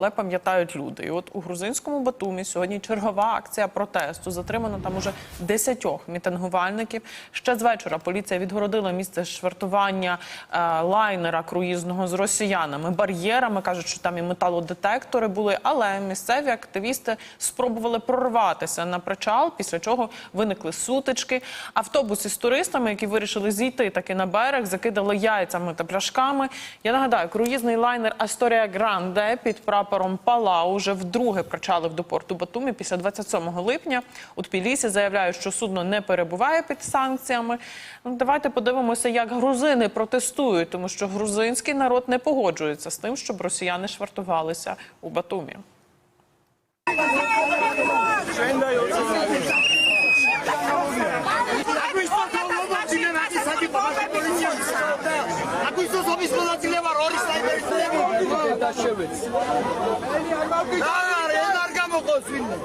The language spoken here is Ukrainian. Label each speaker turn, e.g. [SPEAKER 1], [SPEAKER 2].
[SPEAKER 1] Але пам'ятають люди, і от у грузинському Батумі сьогодні чергова акція протесту. Затримано там уже десятьох мітингувальників. Ще з вечора поліція відгородила місце швартування е, лайнера круїзного з росіянами, бар'єрами. кажуть, що там і металодетектори були. Але місцеві активісти спробували прорватися на причал, після чого виникли сутички. Автобус із туристами, які вирішили зійти таки на берег, закидали яйцями та пляшками. Я нагадаю, круїзний лайнер Асторія Гранде під Палау вже вдруге причалив до порту Батумі після 27 липня. У Тбілісі заявляють, що судно не перебуває під санкціями. Ну, давайте подивимося, як грузини протестують, тому що грузинський народ не погоджується з тим, щоб росіяни швартувалися у Батумі.
[SPEAKER 2] Ако исто გაშევეც. არი, არი, არ გამოყოს ვინმე.